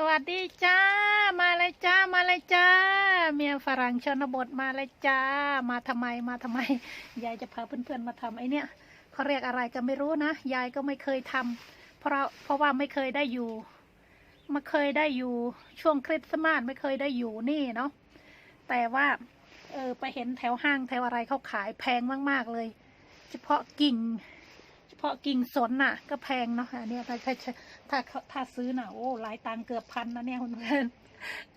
สวัสดีจ้า มาเลยจ้า มาเลยจ้า เมียฝรั่งชนบทมาเลยจ้า มาทำไม มาทำไม ยายจะพาเพื่อนๆมาทำไอเนี้ยเขาเรียกอะไรก็ไม่รู้นะ ยายก็ไม่เคยทำเพราะเพราะว่าไม่เคยได้อยู่ไม่เคยได้อยู่ช่วงคริสต์มาสไม่เคยได้อยู่นี่เนาะ แต่ว่าเออไปเห็นแถวห้างแถวอะไรเขาขายแพงมากๆเลย เฉพาะกิ่ง เฉพาะกิ่งสนน่ะ ก็แพงเนาะอันนี้ยถ้า ถ้าถ้าถ้าซื้อน่ะ โอ้หลายตังเกือบพันนะเนี่ยคุณเพื่อน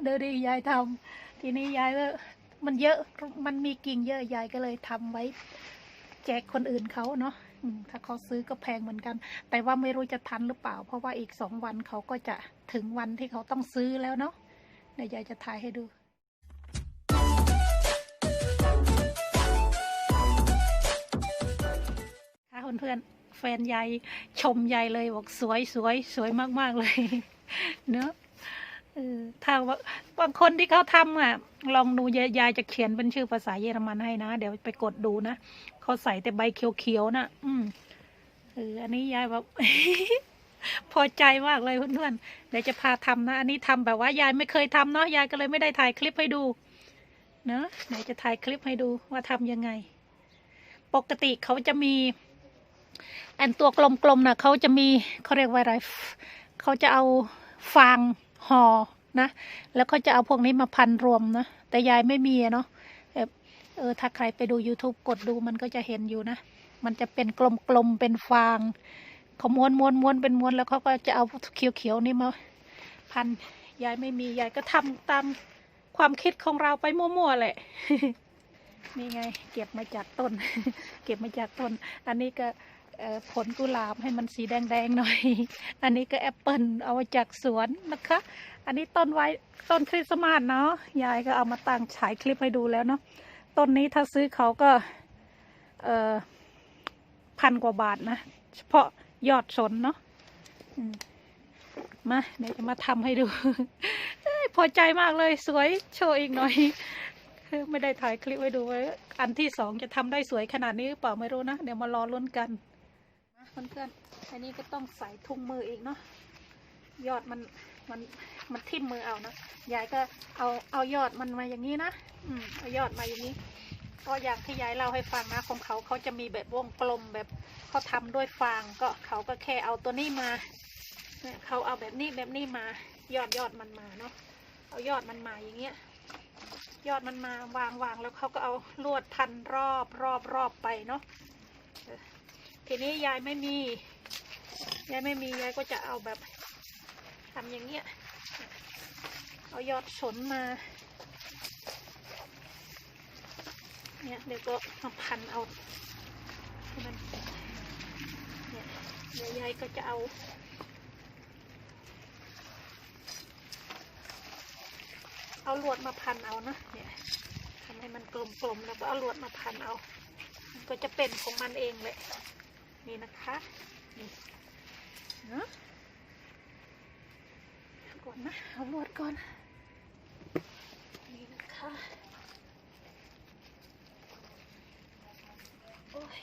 เดี๋ยวดิยายทำทีนี้ยายก็มันเยอะมันมีกิ่งเยอะยายก็เลยทำไว้ แจกคนอื่นเขาเนาะถ้าเขาซื้อก็แพงเหมือนกัน แต่ว่าไม่รู้จะทันหรือเปล่า เพราะว่าอีกสองวันเขาก็จะถึงวันที่เขาต้องซื้อแล้วเนาะเดี๋ยวยายจะถ่ายให้ดูค่ะเพื่อนๆ แฟนยายชมยายเลยบอกสวยสวยสวยมากๆเลยเนอะเออถ้าว่าบางคนที่เขาทำอะ ลองดูยายายจะเขียนเป็นชื่อภาษาเยอรมันให้นะ เดี๋ยวไปกดดูนะเขาใส่แต่ใบเขียวๆนะอืมเอออันนี้ยายแบบพอใจมากเลยเพื่อนๆเดี๋ยวจะพาทำนะ อันนี้ทำแบบว่ายายไม่เคยทำเนาะยายก็เลยไม่ได้ถ่ายคลิปให้ดูเนอะเดี๋ยวจะถ่ายคลิปให้ดูว่าทำยังไง ปกติเขาจะมี อันตัวกลมๆนะเขาจะมีเขาเรียกว่าอะไรเขาจะเอาฟางห่อนะ แล้วเขาจะเอาพวกนี้มาพันรวมนะ แต่ยายไม่มีเนาะเออถ้าใครไปดู YouTube กดดูมันก็จะเห็นอยู่นะ มันจะเป็นกลมๆเป็นฟางเขาม้วนม้วนม้วนเป็นม้วนแล้วเขาก็จะเอาเขียวๆนี่มาพันยายไม่มียายก็ทำตามความคิดของเราไปมั่วๆแหละนี่ไง เก็บมาจากต้น เก็บมาจากต้น อันนี้ก็ ผลกุหลาบให้มันสีแดงๆหน่อย อันนี้ก็แอปเปิลเอามาจากสวนนะคะ อันนี้ต้นไว้ต้นคริสต์มาสเนาะ ยายก็เอามาตั้งฉายคลิปให้ดูแล้วเนาะ ต้นนี้ถ้าซื้อเขาก็เอ่อพันกว่าบาทนะ เฉพาะยอดสนเนาะมาเดี๋ยวจะมาทำให้ดู พอใจมากเลยสวยโชว์อีกหน่อยไม่ได้ถ่ายคลิปไว้ดูไว้ อันที่สองจะทำได้สวยขนาดนี้หรือเปล่าไม่รู้นะ เดี๋ยวมารอลุ้นกัน เพื่อนๆอันนี้ก็ต้องใส่ถุงมืออีกเนาะยอดมันมันมันทิ่มมือเอานะยายก็เอาเอายอดมันมาอย่างนี้นะอืมเอายอดมาอย่างนี้ ก็อย่างที่ยายเล่าให้ฟังนะของเขาเขาจะมีแบบวงกลมแบบเขาทำด้วยฟางก็เขาก็แค่เอาตัวนี้มาเนี่ยเขาเอาแบบนี้แบบนี้มายอดยอดมันมาเนาะเอายอดมันมาอย่างเงี้ยยอดมันมาวางวางแล้วเขาก็เอาลวดพันรอบรอบรอบไปเนาะ ทีนี้ยายไม่มี ยายไม่มียายก็จะเอาแบบทำอย่างเงี้ย เอายอดสนมา เนี่ยเดี๋ยวก็มาพันเอาให้มันเนี่ยเดี๋ยวยายก็จะเอาเอาลวดมาพันเอานะเนี่ยทำให้มันกลมๆแล้วก็เอาลวดมาพันเอา มันก็จะเป็นของมันเองเลย นี่นะคะนี่เนาะก่อนนะเอาลวดก่อน นี่นะคะ โอ้ย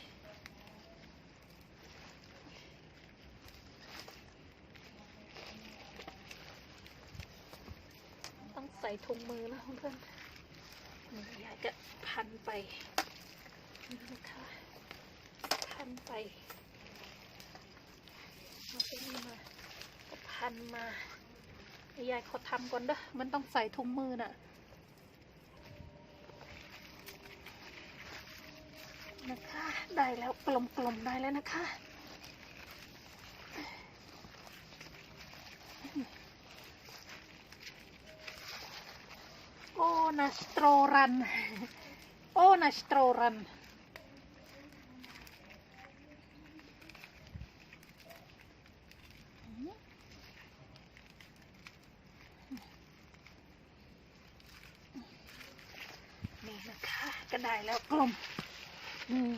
ต้องใส่ถุงมือนะเพื่อนๆนี่ยายก็พันไป นี่นะคะ พันไปเอาไปนี่มาันมายายขาทำก่อนเด้อมันต้องใส่ถุงมือน่ะนะคะ ได้แล้วกลมๆได้แล้วนะคะโอ้นาสโตรัน โอ้นาสโตรัน นะคะก็ได้แล้วกลมอืม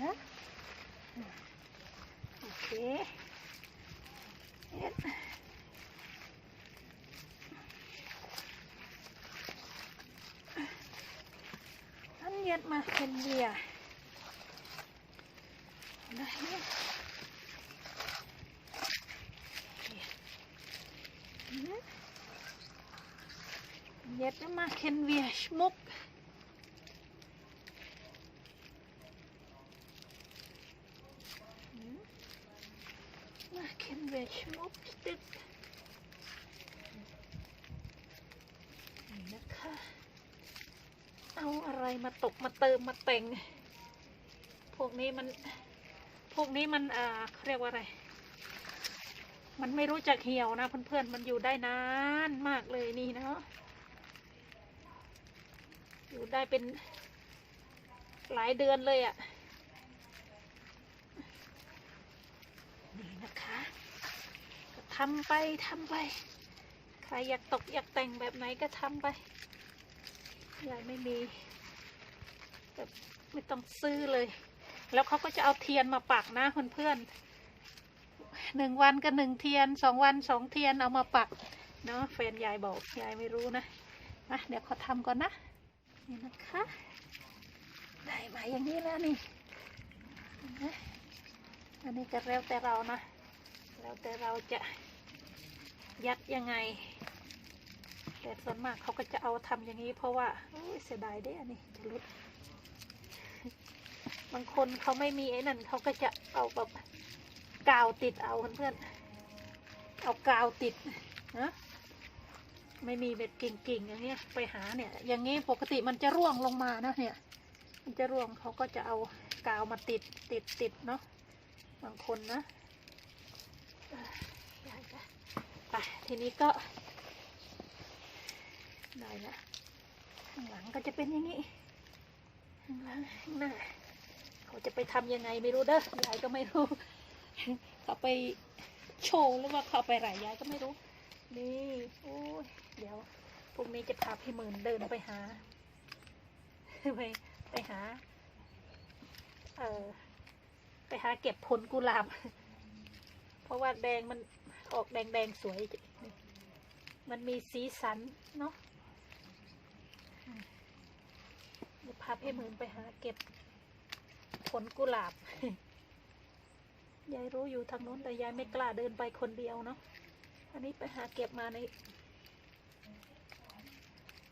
นะโอเคเอ็ดอันเย็ดมาเป็นเบียร์ได้เนี่ยอืม Jetzt machen wir Schmuck. Hm. Machen wir Schmuckstück. นี่นะคะเอาอะไรมาตกมาเติมมาแต่ง พวกนี้มัน พวกนี้มันอ่าเขาเรียกว่าอะไร มันไม่รู้จักเหี่ยวนะเพื่อนๆ มันอยู่ได้นานมากเลยนี่เนาะ อยู่ได้เป็นหลายเดือนเลยอะ่ะ นี่นะคะก็ ทำไปทำไปใครอยากตกอยากแต่งแบบไหนก็ทำไปยายไม่มีแบบไม่ต้องซื้อเลย แล้วเขาก็จะเอาเทียนมาปักนะเพื่อนๆหนึ่งวันก็หนึ่งเทียนสองวันสองเทียนเอามาปักเนาะแฟนยายบอกยายไม่รู้นะนะเดี๋ยวเขาทำก่อนนะนี่นะคะ ได้มาอย่างนี้แล้วนี่อันนี้ก็แล้วแต่เรานะ แล้วแต่เราจะ ยัดยังไง แต่ส่วนมากเขาก็จะเอาทำอย่างนี้ เพราะว่าเสียดายเด้อันนี้จะรุดบางคนเขาไม่มีไอ้นั่นเขาก็จะเอาแบบกาวติดเอาเพื่อนๆเอากาวติดนะไม่มีเบ็ดกิ่งๆอย่างเงี้ยไปหาเนี่ย อย่างนี้ปกติมันจะร่วงลงมานะเนี่ย มันจะร่วงเขาก็จะเอากาวมาติดติดติดเนาะบางคนนะเอ้ยได้จ้ะไป ทีนี้ก็ได้ละข้างหลังก็จะเป็นอย่างนี้ข้างหลังข้างหน้าเขาจะไปทำยังไงไม่รู้เด้อยายก็ไม่รู้เขาไปโชว์หรือว่าเขาไปไหนยายก็ไม่รู้ นี่โอ้ยเดี๋ยวพรุ่งนี้จะพาพี่หมื่นเดินไปหาไปไปหา เออไปหาเก็บผลกุหลาบ เพราะว่าแดงมัน ออกแดงๆสวย มันมีสีสันเนาะเดี๋ยวพาพี่หมื่นไปหาเก็บผลกุหลาบ ยายรู้อยู่ทางโน้นแต่ยายไม่กล้าเดินไปคนเดียวเนาะ อันนี้ไปหาเก็บมาใน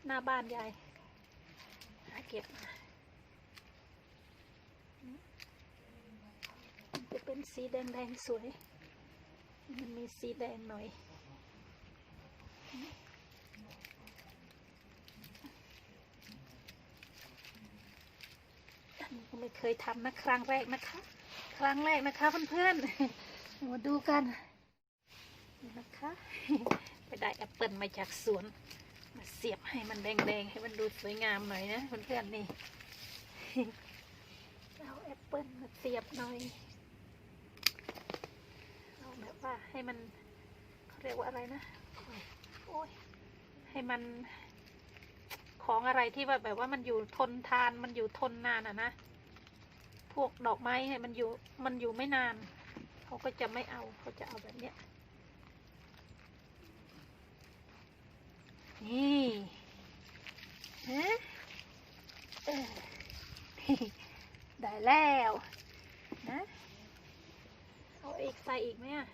หน้าบ้านยาย หาเก็บมาจะเป็นสีแดงๆสวย มันมีสีแดงหน่อย อันนี้ก็ไม่เคยทำนะครั้งแรกนะคะ ครั้งแรกนะคะเพื่อนๆมาดูกันนะคะไปได้แอปเปิลมาจากสวน มาเสียบให้มันแดงๆ ให้มันดูสวยงามหน่อยนะเพื่อนๆนี่ เอาแอปเปิลมาเสียบหน่อย ว่าให้มันเขาเรียกว่าอะไรนะโอ้ยให้มันของอะไรที่ว่าแบบว่ามันอยู่ทนทานมันอยู่ทนนานอะนะ พวกดอกไม้เนี่ยมันอยู่มันอยู่ไม่นาน เขาก็จะไม่เอาเขาจะเอาแบบเนี้ยนี่ฮะเอได้แล้วนะเอาอีกใส่อีกไหมอะ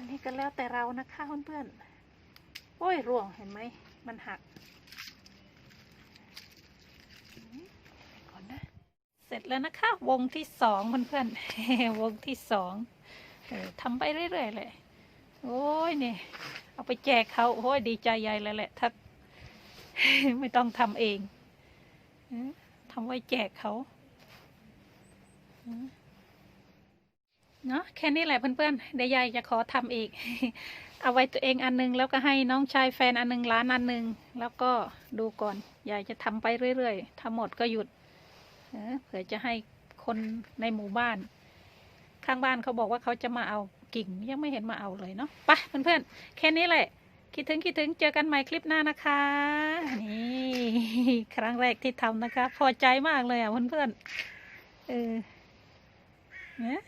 อันนี้ก็แล้วแต่เรานะคะเพื่อนๆ โอ้ยร่วงเห็นไหม มันหักก่อนนะ เสร็จแล้วนะคะ วงที่สองเพื่อนๆ วงที่สองเออทำไปเรื่อยๆเลย โอ้ยเนี่ยเอาไปแจกเขาโอ้ยดีใจใหญ่เลยแหละถ้าไม่ต้องทำเองทำไว้แจกเขาเออ เนาะแค่นี้แหละเพื่อนๆเดี๋ยวยายจะขอทำอีก เอาไว้ตัวเองอันหนึง แล้วก็ให้น้องชายแฟนอันหนึงร้านอันหนึง แล้วก็ดูก่อนยายจะทำไปเรื่อยๆถ้าหมดก็หยุดเอเผื่อจะให้คนในหมู่บ้าน ข้างบ้านเขาบอกว่าเขาจะมาเอากิ่งยังไม่เห็นมาเอาเลยเนาะไปเพื่อนๆแค่นี้แหละ คิดถึงคิดถึงเจอกันใหม่คลิปหน้านะคะนี่ครั้งแรกที่ทำนะคะ พอใจมากเลยอะเพื่อนๆเออเนี่ย